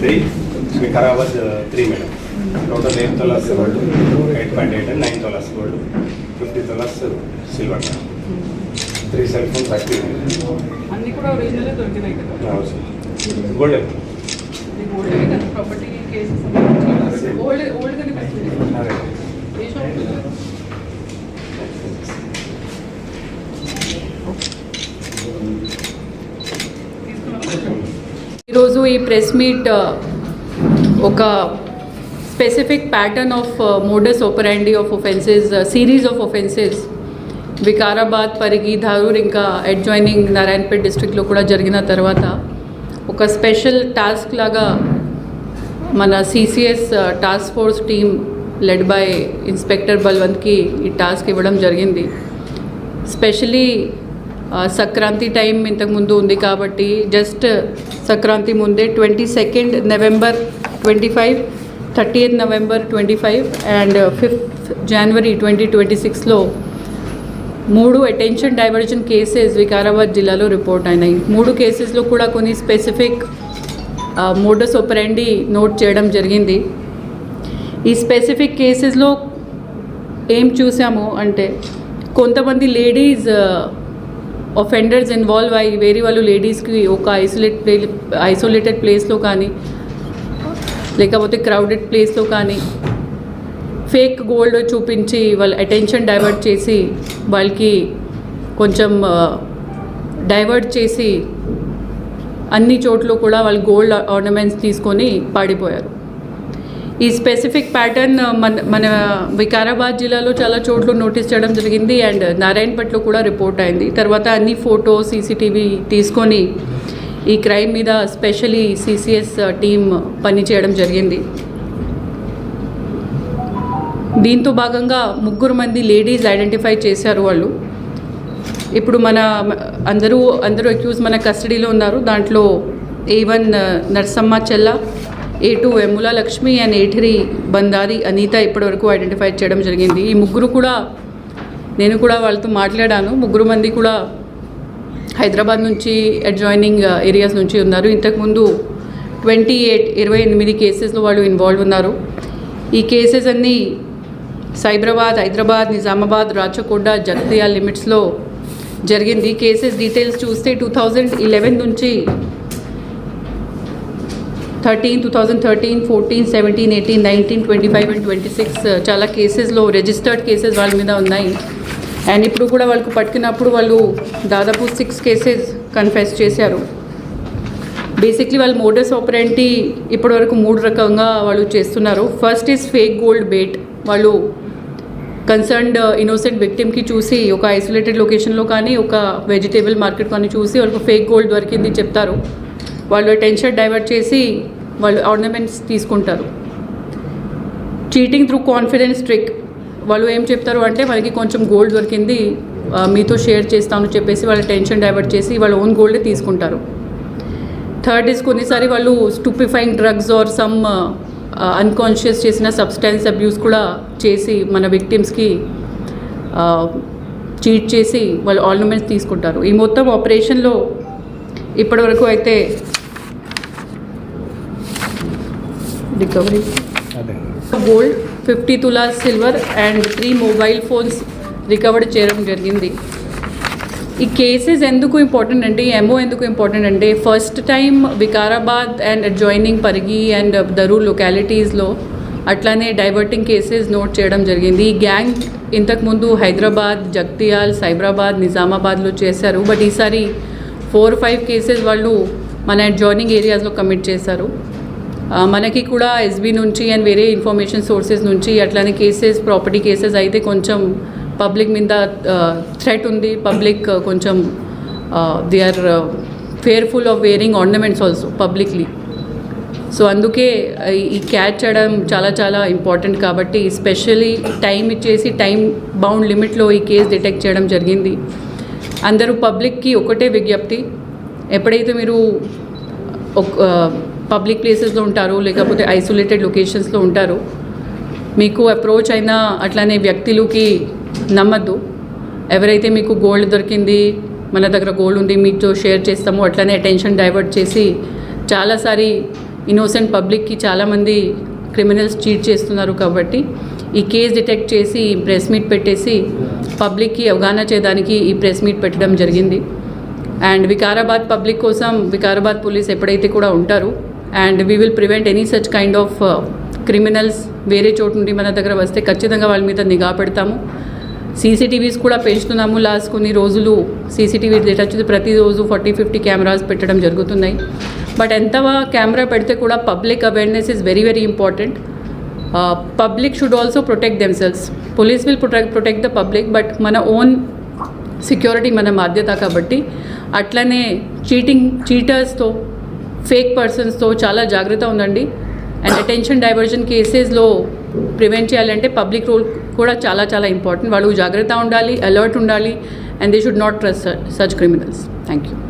Three మీకు three madam. Total eight tolas gold eight point eight and nine tolas gold fifty tolas silver madam. Three cell phones active madam gold ఈ press meet ఒక specific pattern of modus operandi of offences series of offences Vikarabad Parigi Dharur ఇంకా adjoining Narayanpet డిస్ట్రిక్ట్లో కూడా జరిగిన తర్వాత ఒక special task లాగా మన CCS task force team led by inspector బల్వంత్కి ఈ టాస్క్ ఇవ్వడం జరిగింది. స్పెషలీ సంక్రాంతి టైం ఇంతకుముందు ఉంది కాబట్టి జస్ట్ సంక్రాంతి ముందే twenty second November twenty five thirty eighth November twenty five and fifth January twenty twenty సిక్స్లో మూడు అటెన్షన్ డైవర్జన్ కేసెస్ వికారాబాద్ జిల్లాలో రిపోర్ట్ అయినాయి. మూడు కేసెస్లో కూడా కొన్ని స్పెసిఫిక్ మోడస్ ఒపరెండి నోట్ చేయడం జరిగింది. ఈ స్పెసిఫిక్ కేసెస్లో ఏం చూసాము అంటే కొంతమంది లేడీస్ ఒఫెండర్స్ ఇన్వాల్వ్ అయ్యి వేరే వాళ్ళు లేడీస్కి ఒక ఐసోలేట్ ప్లే ఐసోలేటెడ్ ప్లేస్లో కానీ లేకపోతే క్రౌడెడ్ ప్లేస్లో కానీ ఫేక్ గోల్డ్ చూపించి వాళ్ళ అటెన్షన్ డైవర్ట్ చేసి వాళ్ళకి కొంచెం డైవర్ట్ చేసి అన్ని చోట్ల కూడా వాళ్ళు గోల్డ్ ఆర్నమెంట్స్ తీసుకొని పాడిపోయారు. ఈ స్పెసిఫిక్ ప్యాటర్న్ uh, మన మన వికారాబాద్ జిల్లాలో చాలా చోట్ల నోటీస్ చేయడం జరిగింది అండ్ నారాయణపట్లో కూడా రిపోర్ట్ అయింది. తర్వాత అన్ని ఫోటో సీసీటీవీ తీసుకొని ఈ క్రైమ్ మీద స్పెషలీ సిసిఎస్ uh, టీం పనిచేయడం జరిగింది. దీంతో భాగంగా ముగ్గురు మంది లేడీస్ ఐడెంటిఫై చేశారు వాళ్ళు. ఇప్పుడు మన అందరూ అందరూ అక్యూజ్ మన కస్టడీలో ఉన్నారు. దాంట్లో ఏ one uh, Narsamma Chella A two Vemula Lakshmi and A three Bandari Anitha ఇప్పటివరకు ఐడెంటిఫై చేయడం జరిగింది. ఈ ముగ్గురు కూడా నేను కూడా వాళ్ళతో మాట్లాడాను. ముగ్గురు మంది కూడా హైదరాబాద్ నుంచి అడ్జాయినింగ్ ఏరియాస్ uh, నుంచి ఉన్నారు. ఇంతకుముందు ట్వంటీ ఎయిట్ ఇరవై ఎనిమిది కేసెస్లో వాళ్ళు ఇన్వాల్వ్ ఉన్నారు. ఈ కేసెస్ అన్నీ సైబరాబాద్ హైదరాబాద్ నిజామాబాద్ రాచకొండ జగతియా లిమిట్స్లో జరిగింది. కేసెస్ డీటెయిల్స్ చూస్తే టూ థౌజండ్ ఇలెవెన్ నుంచి thirteen two thousand thirteen fourteen seventeen eighteen nineteen twenty five and twenty six చాలా కేసెస్లో రిజిస్టర్డ్ కేసెస్ వాళ్ళ మీద ఉన్నాయి. అండ్ ఇప్పుడు కూడా వాళ్ళకు పట్టుకున్నప్పుడు వాళ్ళు దాదాపు సిక్స్ కేసెస్ కన్ఫెస్ చేశారు. బేసిక్లీ వాళ్ళు మోడస్ ఆపరెంటీ ఇప్పటివరకు మూడు రకంగా వాళ్ళు చేస్తున్నారు. First is fake gold bait వాళ్ళు కన్సర్న్డ్ ఇన్నోసెంట్ విక్టిమ్కి చూసి ఒక ఐసోలేటెడ్ లొకేషన్లో కానీ ఒక వెజిటేబుల్ మార్కెట్ కానీ చూసి వాళ్ళకు ఫేక్ గోల్డ్ దొరికింది చెప్తారు. వాళ్ళు టెన్షన్ డైవర్ట్ చేసి వాళ్ళు ఆర్నమెంట్స్ తీసుకుంటారు. చీటింగ్ త్రూ కాన్ఫిడెన్స్ ట్రిక్ వాళ్ళు ఏం చెప్తారు అంటే మనకి కొంచెం గోల్డ్ దొరికింది మీతో షేర్ చేస్తాను చెప్పేసి వాళ్ళ టెన్షన్ డైవర్ట్ చేసి వాళ్ళ ఓన్ గోల్డ్ తీసుకుంటారు. థర్డ్ ఇస్ కొన్నిసారి వాళ్ళు stupefying drugs or some unconscious చేసిన సబ్స్టెన్స్ అబ్యూస్ కూడా చేసి మన విక్టిమ్స్కి చీట్ చేసి వాళ్ళు ఆర్నమెంట్స్ తీసుకుంటారు. ఈ మొత్తం ఆపరేషన్లో ఇప్పటివరకు అయితే రికవరీ అదే. Gold fifty tolas silver and three mobile phones recovered చేయడం జరిగింది. ఈ కేసెస్ ఎందుకు ఇంపార్టెంట్ అంటే ఈ ఎంఓ ఎందుకు ఇంపార్టెంట్ అంటే first time Vikarabad and adjoining Parigi and Dharur లొకాలిటీస్లో అట్లానే డైవర్టింగ్ కేసెస్ నోట్ చేయడం జరిగింది. ఈ గ్యాంగ్ ఇంతకుముందు హైదరాబాద్ జగ్తియాల్ సైబరాబాద్ నిజామాబాద్లో చేశారు. బట్ ఈసారి ఫోర్ ఫైవ్ కేసెస్ వాళ్ళు మన అడ్జాయినింగ్ ఏరియాస్లో కమిట్ చేశారు. మనకి కూడా ఎస్బీ నుంచి అండ్ వేరే ఇన్ఫర్మేషన్ సోర్సెస్ నుంచి అట్లానే కేసెస్ ప్రాపర్టీ కేసెస్ అయితే కొంచెం పబ్లిక్ మీద థ్రెట్ ఉంది. పబ్లిక్ కొంచెం they are fearful of wearing ornaments also publicly so అందుకే ఈ క్యాచ్ చేయడం చాలా చాలా ఇంపార్టెంట్ కాబట్టి స్పెషలీ టైం ఇచ్చేసి టైం బౌండ్ లిమిట్లో ఈ కేసు డిటెక్ట్ చేయడం జరిగింది. అందరూ పబ్లిక్కి ఒకటే విజ్ఞప్తి. ఎప్పుడైతే మీరు ఒక పబ్లిక్ ప్లేసెస్లో ఉంటారు లేకపోతే ఐసోలేటెడ్ లొకేషన్స్లో ఉంటారు. మీకు అప్రోచ్ అయినా అట్లానే వ్యక్తులకి నమ్మద్దు. ఎవరైతే మీకు గోల్డ్ దొరికింది మన దగ్గర గోల్డ్ ఉంది మీతో షేర్ చేస్తాము అట్లనే అటెన్షన్ డైవర్ట్ చేసి చాలాసారి ఇన్నోసెంట్ పబ్లిక్కి చాలామంది క్రిమినల్స్ చీట్ చేస్తున్నారు కాబట్టి ఈ కేసు డిటెక్ట్ చేసి ఈ ప్రెస్ మీట్ పెట్టేసి పబ్లిక్కి అవగాహన చేయడానికి ఈ ప్రెస్ మీట్ పెట్టడం జరిగింది. అండ్ వికారాబాద్ పబ్లిక్ కోసం వికారాబాద్ పోలీస్ ఎప్పుడైతే కూడా ఉంటారు and we will prevent any such kind of criminals వేరే చోటు నుండి మన దగ్గర వస్తే ఖచ్చితంగా వాళ్ళ మీద నిఘా పెడతాము. సీసీటీవీస్ కూడా పెంచుతున్నాము. లాస్ట్ కొన్ని రోజులు సీసీటీవీ డేటా వచ్చి ప్రతిరోజు ఫార్టీ ఫిఫ్టీ కెమెరాస్ పెట్టడం జరుగుతున్నాయి. బట్ ఎంత కెమెరా పెడితే కూడా public awareness is very very important. Uh, public should also protect themselves police will protect protect the public but మన ఓన్ సెక్యూరిటీ మన బాధ్యత కాబట్టి అట్లనే చీటింగ్ చీటర్స్తో ఫేక్ పర్సన్స్తో చాలా జాగ్రత్త ఉందండి అండ్ అటెన్షన్ డైవర్జన్ కేసెస్లో ప్రివెంట్ చేయాలంటే పబ్లిక్ రోల్ కూడా చాలా చాలా ఇంపార్టెంట్ వాళ్ళు జాగ్రత్త ఉండాలి అలర్ట్ ఉండాలి and they should not trust such criminals thank you